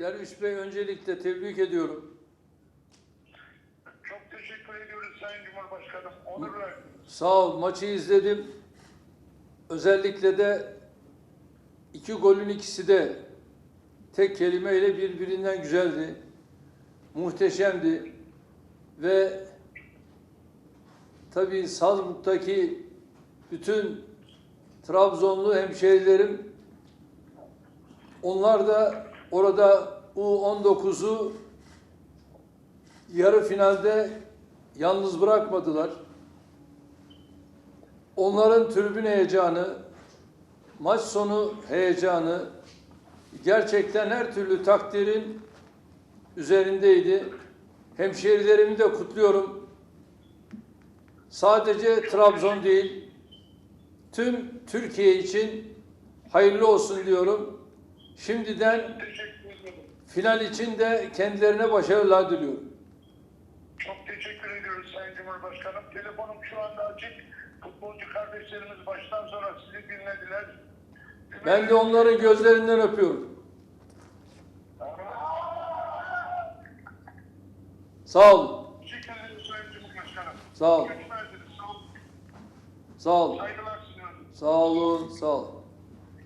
Derviş Bey öncelikle tebrik ediyorum. Çok teşekkür ediyoruz Sayın Cumhurbaşkanım. Onur. Sağ ol. Maçı izledim. Özellikle de iki golün ikisi de tek kelimeyle birbirinden güzeldi. Muhteşemdi. Ve tabii Salzburg'daki bütün Trabzonlu hemşehrilerim onlar da orada U19'u yarı finalde yalnız bırakmadılar. Onların tribün heyecanı, maç sonu heyecanı gerçekten her türlü takdirin üzerindeydi. Hemşehrilerimi de kutluyorum. Sadece Trabzon değil, tüm Türkiye için hayırlı olsun diyorum. Şimdiden final için de kendilerine başarılar diliyorum. Çok teşekkür ediyoruz Sayın Cumhurbaşkanım. Telefonum şu anda açık. Futbolcu kardeşlerimiz baştan sona sizi dinlediler. Ben de onların gözlerinden öpüyorum. Sağ olun. Teşekkür ederim Sayın Cumhurbaşkanım. Sağ olun. Sağ olun. Sağ olun. Sağ olun.